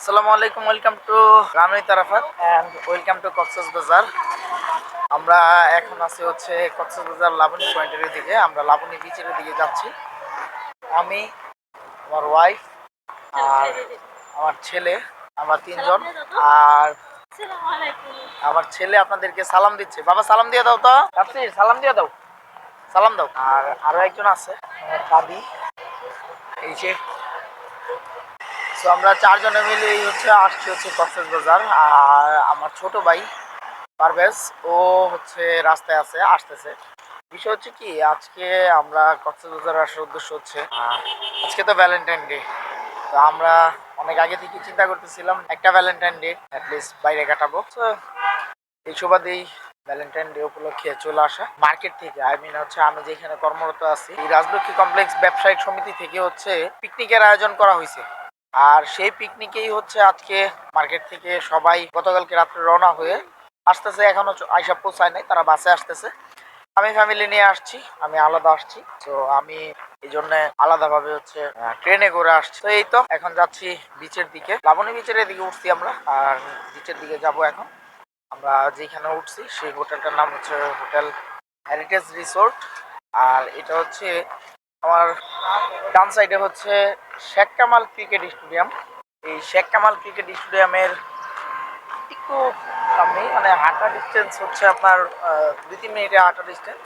আসসালামু আলাইকুম welcome to রানুই তারাফাত and welcome to Cox's Bazar আমরা এখন আছি হচ্ছে কক্সেস বাজার লাবণী পয়েন্টের দিকে আমরা লাবণী বিচের দিকে যাচ্ছি। আমি আমার ওয়াইফ আর আমার ছেলে আমরা তিনজন। আর আমার ছেলে আপনাদেরকে সালাম দিচ্ছে। বাবা সালাম দিয়ে দাও তো। সালাম দিয়ে দাও। সালাম দাও। আর আরও একজন আছে আমার দাদি। এই যে তো আমরা চারজনে মিলে হচ্ছে আসছি হচ্ছে কক্সেস বাজার। আর আমার ছোট ভাই পারভেজ, ও হচ্ছে রাস্তায় আছে, আসতেছে। বিষয় হচ্ছে কি, আজকে আমরা কক্সেস বাজার আসার উদ্দেশ্য হচ্ছে আজকে তো ভ্যালেন্টাইন ডে তো আমরা অনেক আগে থেকে চিন্তা করতেছিলাম, একটা ভ্যালেন্টাইন ডে অ্যাটলিস্ট বাইরে কাটাবো। তো এই সুবাদেই ভ্যালেন্টাইন ডে উপলক্ষে চলে আসা। মার্কেট থেকে আই মিন হচ্ছে আমি যেখানে কর্মরত আছি, এই রাজলক্ষ্মী কমপ্লেক্স ব্যবসায়িক সমিতি থেকে হচ্ছে পিকনিকের আয়োজন করা হয়েছে। আর সেই পিকনিকেই হচ্ছে আজকে মার্কেট থেকে সবাই গতকালকে রাত্রে রওনা হয়ে আসতেছে, এখনও আইসা পৌঁছায় নাই, তারা বাসে আসতেছে। আমি ফ্যামিলি নিয়ে আসছি, আমি আলাদা আসছি, তো আমি এই জন্য আলাদাভাবে হচ্ছে ট্রেনে করে আসছি। তো এই তো, এখন যাচ্ছি বিচের দিকে। লাবণী বিচের দিকে উঠছি আমরা, আর বিচের দিকে যাব এখন। আমরা যেখানে উঠছি, সেই হোটেলটার নাম হচ্ছে হোটেল হেরিটেজ রিসোর্ট আর এটা হচ্ছে আমার ডান সাইডে হচ্ছে শেখ কামাল ক্রিকেট স্টেডিয়াম। এই শেখ কামাল ক্রিকেট স্টেডিয়ামের একটু সামনে মানে হাঁটা ডিস্টেন্স হচ্ছে আপনার দুই তিন মিনিটের হাঁটা ডিস্টেন্স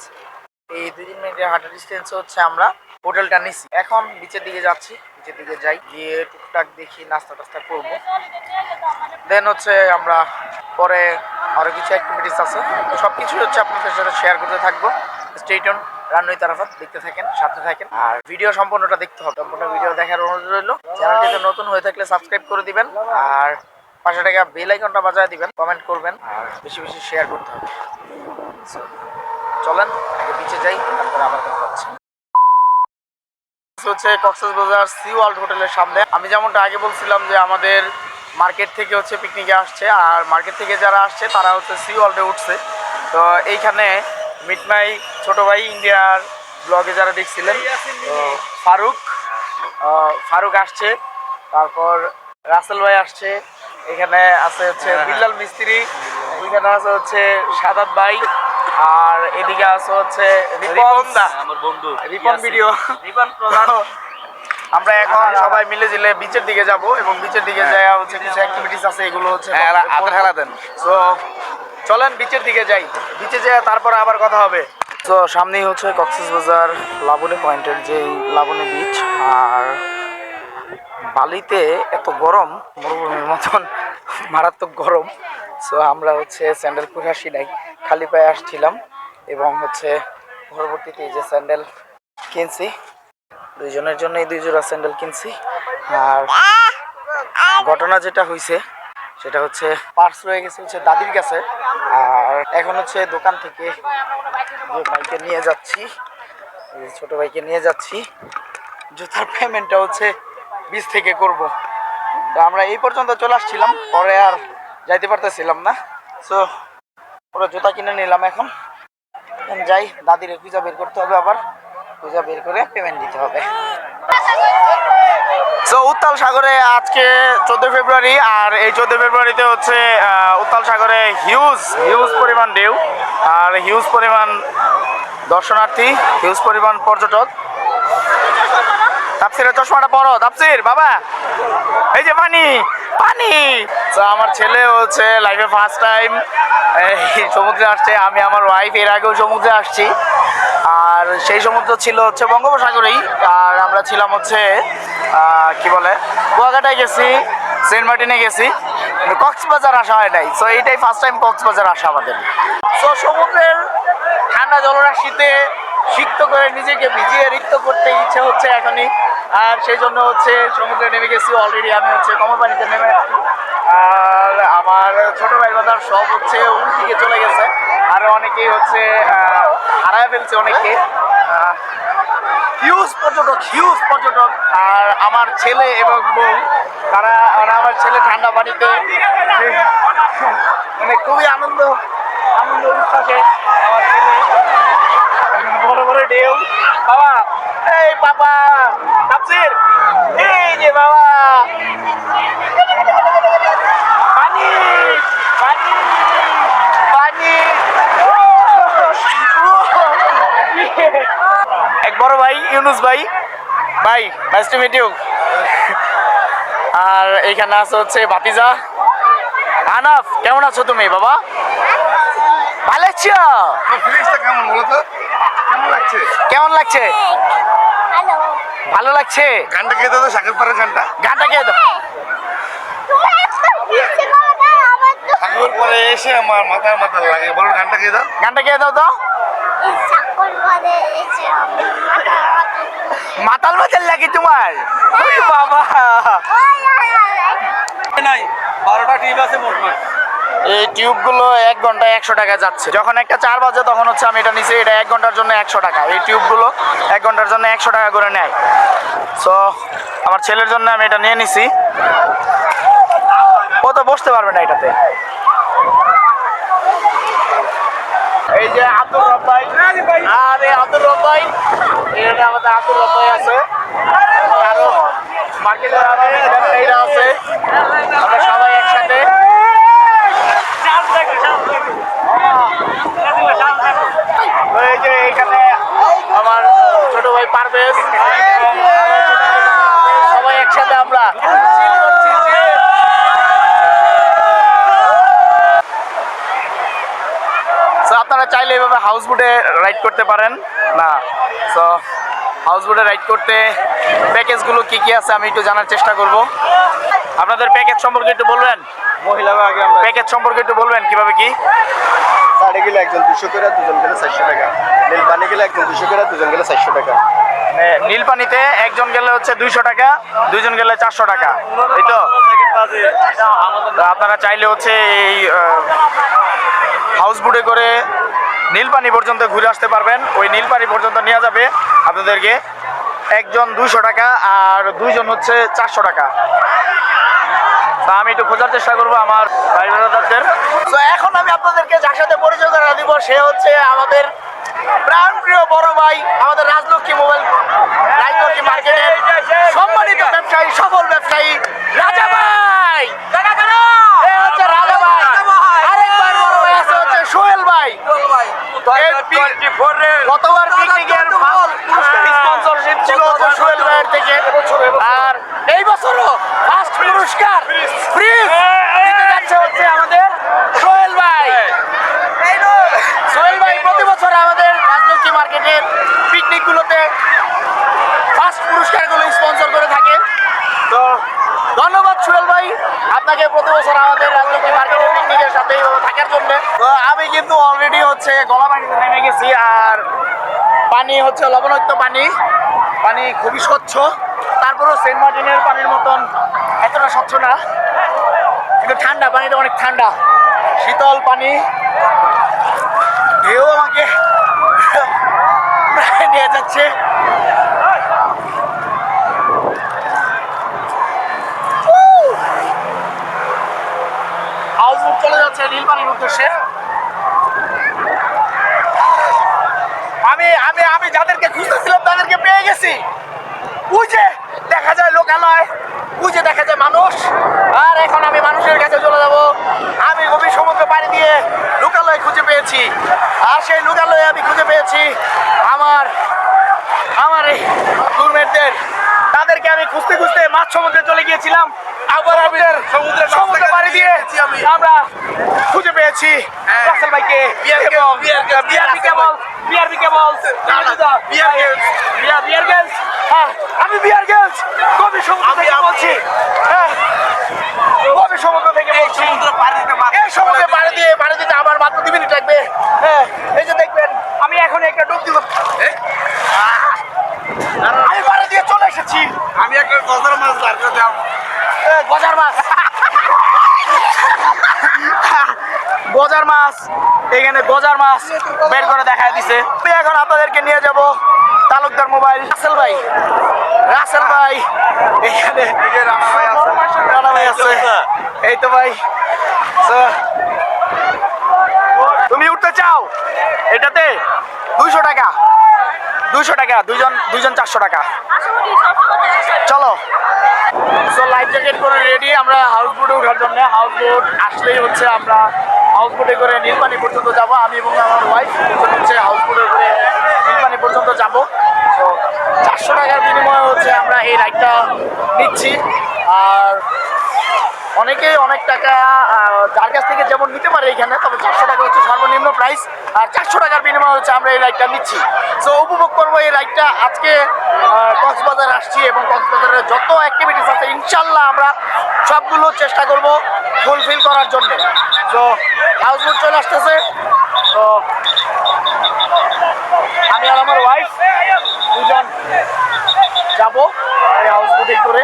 এই দুই তিন মিনিটের হাঁটা ডিস্টেন্স হচ্ছে আমরা হোটেলটা নিছি। এখন বিচের দিকে যাচ্ছি বিচের দিকে যাই, গিয়ে টুকটাক দেখি নাস্তা টাস্তা করব। দেন হচ্ছে আমরা পরে আরও কিছু অ্যাক্টিভিটিস আছে। সব কিছুই হচ্ছে আপনাদের সাথে শেয়ার করতে থাকব। স্টেটন রান্নই তারাফাত দেখতে থাকেন, সাথে থাকেন। আর ভিডিও সম্পূর্ণটা দেখতে হবে। সম্পূর্ণ ভিডিও দেখার অনুরোধ রইল। চ্যানেলটিতে নতুন হয়ে থাকলে সাবস্ক্রাইব করে দিবেন। আর পাশে টাকা বেল আইকনটা বাজায় দিবেন কমেন্ট করবেন, আর বেশি বেশি শেয়ার করতে হবে। চলেন, আগে বিচে যাই, তারপরে আবার কথা হচ্ছে। হচ্ছে কক্সবাজার বাজার সি ওয়ার্ল্ড হোটেলের সামনে। আমি যেমনটা আগে বলছিলাম যে আমাদের মার্কেট থেকে হচ্ছে পিকনিকে আসছে, আর মার্কেট থেকে যারা আসছে, তারা হচ্ছে সি ওয়ার্ল্ডে উঠছে। তো এইখানে মাই ছোট ভাই ইন্ডিয়ার ব্লগে যারা দেখছিলেন ফারুক ফারুক আসছে তারপর রাসেল ভাই আসছে এখানে আছে হচ্ছে বিল্লাল মিস্ত্রি ওইখানে আছে হচ্ছে সাদাত ভাই আর এদিকে আছে হচ্ছে রিপন দা। আমার বন্ধু। রিপন ভিডিও রিপন প্রধান। আমরা এখন সবাই মিলে জিলে বিচের দিকে যাব এবং বিচের দিকে যাই হচ্ছে কিছু অ্যাক্টিভিটিস আছে এগুলো হচ্ছে আদর খেলা দেন। সো চলেন বিচের দিকে যাই। বিচে যেয়ে তারপরে আবার কথা হবে। তো সামনেই হচ্ছে কক্সবাজার লাবণী পয়েন্টের যে লাবণী বিচ আর বালিতে এত গরম, মরুভূমির মতন, মারাত্মক গরম। সো আমরা হচ্ছে স্যান্ডেল পরে আসি নাই, খালি পায়ে আসছিলাম, এবং হচ্ছে পরবর্তীতে যে স্যান্ডেল কিনছি, দুইজনের জন্যই দুই জোড়া স্যান্ডেল কিনছি। আর ঘটনা যেটা হয়েছে সেটা হচ্ছে পার্স রয়ে গেছে হচ্ছে দাদির কাছে, আর এখন হচ্ছে দোকান থেকে ভাইকে নিয়ে যাচ্ছি, এই ছোট ভাইকে নিয়ে যাচ্ছি। জুতার পেমেন্টটা হচ্ছে বীজ থেকে করব। তো আমরা এই পর্যন্ত চলে আসছিলাম, পরে আর যাইতে পারতেছিলাম না। সো ওরা জুতা কিনে নিলাম এখন। যাই, দাদির পিজা বের করতে হবে আবার। পিজা বের করে পেমেন্ট দিতে হবে। তো উত্তাল সাগরে আজকে চোদ্দ ফেব্রুয়ারি আর এই চোদ্দ ফেব্রুয়ারিতে হচ্ছে উত্তাল সাগরে হিউজ হিউজ পরিমাণ ঢেউ আর হিউজ পরিমাণ দর্শনার্থী হিউজ পরিমাণ পর্যটক। তাপসিরের চশমাটা পড়ো তাপসির, বাবা। এই যে পানি পানি। তো আমার ছেলে হচ্ছে লাইফে ফার্স্ট টাইম সমুদ্রে আসছে, আমি আমার ওয়াইফ এর আগেও সমুদ্রে আসছি। আর সেই সমুদ্র ছিল হচ্ছে বঙ্গোপসাগরেই, আর আমরা ছিলাম হচ্ছে কি বলে? কুয়াকাটায় গেছি, সেন্ট মার্টিনে গেছি। কক্সবাজার আসা হয় নাই। সো এইটাই ফার্স্ট টাইম কক্সবাজার আসা আমাদের। সো সমুদ্রের ঠান্ডা জলরাশিতে সিক্ত করে নিজেকে ভিজিয়ে রিক্ত করতে ইচ্ছে হচ্ছে এখনই। আর সেই জন্য হচ্ছে সমুদ্রে নেমে গেছি। অলরেডি আমি হচ্ছে কমল পানিতে নেমে আর আমার ছোট ভাই বাজার সব হচ্ছে দিকে চলে গেছে। আর অনেকেই হচ্ছে হারায় ফেলছে অনেকে হিউজ পর্যটক হিউজ পর্যটক। আর আমার ছেলে এবং বউ, তারা আর আমার ছেলে ঠান্ডা পানিতে মানে খুবই আনন্দ আনন্দ উচ্ছ্বাসে আমার ছেলে। বড় বড় ঢেউ। বাবা, এই বাবা তাপসির এই যে বাবা। ইউনুস ভাই। ভাই নাইস টু মিট ইউ আর এইখানে আছে হচ্ছে ভাতিজা। আনাফ কেমন আছো তুমি বাবা? ভালো আছো? ফিলিংসটা কেমন বলো তো? কেমন লাগছে? কেমন লাগছে? হ্যালো ভালো। লাগছে? গানটা কে দাও শাকের পাড়ের গানটা? গানটা কে দাও তুমি একটা মিথ্যে দাও আমার তো। ঠাকুর পরে এসে আমার মাথায় মাথা লাগে। বলো গানটা কে দাও? গানটা কে দাও তো এই চাকর পদে এসে আমি মাথা মাতাল মাতাল লাগে তোমার? বাবা। নাই বারোটা টিম আছে মোটমাট এই টিউবগুলো এক ঘন্টায় একশো টাকা যাচ্ছে। যখন একটা চার বাজে তখন হচ্ছে আমি এটা নিছি এটা এক ঘণ্টার জন্য একশো টাকা। এই টিউবগুলো এক ঘণ্টার জন্য একশো টাকা করে নেয়। সো আমার ছেলের জন্য আমি এটা নিয়ে নিছি। ও তো বসতে পারবে না এটাতে। এই যে আব্দুল রব্বাই আরে আব্দুল রব্বাই এটা আমাদের আব্দুল রব্বাই আছে। আরও মার্কেটের আরও ব্যবসায়ীরা আছে আমরা সবাই একসাথে এই যে এখানে আমার ছোট ভাই পারভেজ এবং আমার ছোট ভাই সবাই একসাথে আমরা chill করছি, chill। So, আপনারা চাইলে এভাবে হাউস বোটে রাইড করতে পারেন। না সো হাউস বোটে রাইড করতে প্যাকেজগুলো কি কি আছে আমি একটু জানার চেষ্টা করব। আপনাদের প্যাকেজ সম্পর্কে একটু বলবেন? মহিলারা আগে প্যাকেজ সম্পর্কে একটু বলবেন কীভাবে কি? সাড়ে গেলে একজন দুশো করে দুজন গেলে চারশো টাকা। নীল পানি গেলে একজন দুশো করে দুজন গেলে চারশো টাকা। মানে নীল পানিতে একজন গেলে হচ্ছে দুইশো টাকা দুইজন গেলে চারশো টাকা। এই তো? আপনারা চাইলে হচ্ছে এই হাউস বোটে করে নীলপানি পর্যন্ত ঘুরে আসতে পারবেন। ওই নীলপানি পর্যন্ত নেওয়া যাবে আপনাদেরকে। একজন দুইশো টাকা আর দুইজন হচ্ছে চারশো টাকা। তা আমি একটু খোঁজার চেষ্টা করব আমার ভাই ব্রাদারদের। তো এখন আমি আপনাদেরকে যার সাথে পরিচয় করা দিব, সে হচ্ছে আমাদের প্রাণ প্রিয় বড় ভাই, আমাদের রাজলক্ষ্মী মোবাইল, রাজলক্ষ্মী মার্কেটের সম্মানিত ব্যবসায়ী, সফল ব্যবসায়ী রাজা ভাই এ হচ্ছে রাজা ভাই আরেকবার বড় ভাই আছে হচ্ছে সোহেল ভাই এই পি- গতবার পিকনিকের পুরস্কার স্পন্সরশিপ ছিল হচ্ছে সোহেল ভাইয়ের থেকে। আর এই বছরও ফার্স্ট পুরস্কার ফ্রি দিতে যাচ্ছে হচ্ছে আমাদের সোহেল ভাই। সোহেল ভাই প্রতি বছর আমাদের রাজলক্ষ্মী মার্কেটের পিকনিকগুলোতে ফার্স্ট পুরস্কারগুলো স্পন্সর করে থাকে। তো ধন্যবাদ সোহেল ভাই। আপনাকে প্রতি বছর আমাদের রাজলক্ষ্মী মার্কেটের পিকনিকের সাথে থাকার জন্য। তো আমি কিন্তু অলরেডি হচ্ছে গলা পানিতে নেমে গেছি আর পানি হচ্ছে লবণাক্ত পানি। পানি খুবই স্বচ্ছ। তারপরেও সেন্ট মার্টিনের পানির মতন এতটা স্বচ্ছ না। কিন্তু ঠান্ডা, পানিটা অনেক ঠান্ডা। শীতল পানি। ঢেউ আমাকে নিয়ে যাচ্ছে হাউস বুক চলে যাচ্ছে নীলপানির উদ্দেশ্যে। আমি আমি আমি যাদেরকে খুঁজতেছিলাম, তাদেরকে পেয়ে গেছি। যে দেখা যায় লোকালয় যে দেখা যায় মানুষ। আর এখন আমি মানুষের কাছে চলে যাব। আমি গভীর সমুদ্র পাড়ি দিয়ে লোকালয় খুঁজে পেয়েছি। আর সেই লোকালয়ে আমি খুঁজে পেয়েছি আমার আমার এই টুরমেটদের তাদেরকে আমি খুঁজতে খুঁজতে মাছ সমুদ্রে চলে গিয়েছিলাম। আবার আমাদের সমুদ্রে সমুদ্রে পাড়ি দিয়ে আমরা খুঁজে পেয়েছি রাসেল ভাইকে। এবং BRB cable BRB cable BR BR গেলস হ্যাঁ আমি বিআর গেলস। কবি সমুদ্র থেকে বলছি। হ্যাঁ কবি সমুদ্র থেকে বলছি এই সমুদ্রে পাড়ি দিয়ে পাড়ি দিতে আমার মাত্র দু মিনিট লাগবে হ্যাঁ এই যে দেখবেন আমি এখন একটা ডুব দিব আমি পাড়ি দিয়ে চলে এসেছি আমি একটা গজার মাছ বার করে দাও এ, গজার মাছ। গজার মাছ এখানে গজার মাছ বের করে দেখায় দিছে। এখন আপনাদেরকে নিয়ে যাব তালুকদার মোবাইল। রাসেল ভাই রাসেল ভাই এখানে রানা ভাই আছে। এই তো ভাই। তুমি উঠতে চাও? এটাতে দুইশো টাকা। দুইশো টাকা দুইজন দুইজন চারশো টাকা। চলো। সো লাইফ জ্যাকেট করে রেডি আমরা হাউস বোটে ওঠার জন্য। হাউস বোট আসলেই হচ্ছে আমরা হাউস বোটে করে নীলপানি পর্যন্ত যাব। আমি এবং আমার ওয়াইফ হচ্ছে হাউস বোটে করে নীলপানি পর্যন্ত যাব। সো চারশো টাকার বিনিময়ে হচ্ছে আমরা এই রাইডটা নিচ্ছি। আর অনেকেই অনেক টাকা যার কাছ থেকে যেমন নিতে পারে এখানে, তবে চারশো টাকা হচ্ছে সর্বনিম্ন প্রাইস আর চারশো টাকার বিনিময়ে হচ্ছে আমরা এই রাইডটা নিচ্ছি। সো উপভোগ রাইডটা আজকে কক্সবাজার আসছি এবং কক্সবাজারের যত অ্যাক্টিভিটিস আছে ইনশাল্লাহ আমরা সবগুলো চেষ্টা করব ফুলফিল করার জন্য। তো হাউসবোট চলে আসতেছে। তো আমি আর আমার ওয়াইফ দুজন যাব এই হাউসবোটে করে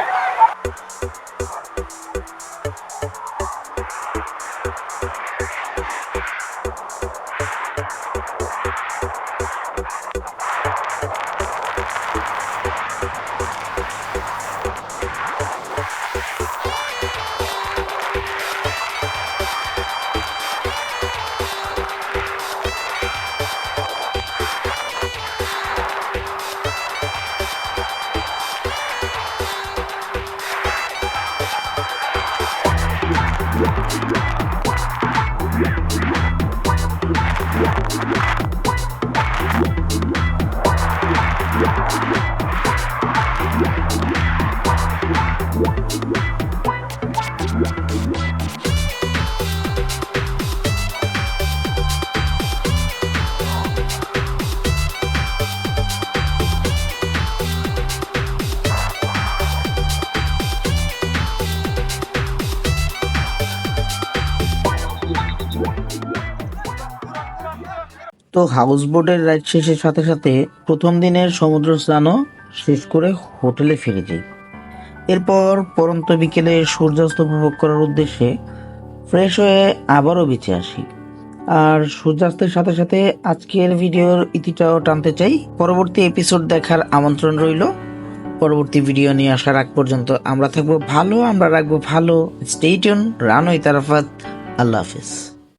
তো হাউস বোটের রাইড শেষের সাথে সাথে প্রথম দিনের সমুদ্র স্নানও শেষ করে হোটেলে ফিরে যাই। এরপর পরন্ত বিকেলে সূর্যাস্ত উপভোগ করার উদ্দেশ্যে ফ্রেশ হয়ে আবারও বেঁচে আসি। আর সূর্যাস্তের সাথে সাথে আজকের ভিডিওর ইতিটাও টানতে চাই। পরবর্তী এপিসোড দেখার আমন্ত্রণ রইল। পরবর্তী ভিডিও নিয়ে আসার আগ পর্যন্ত আমরা থাকব ভালো, আমরা রাখব ভালো। স্টেটন রানই তারাফাত। আল্লাহ হাফিজ।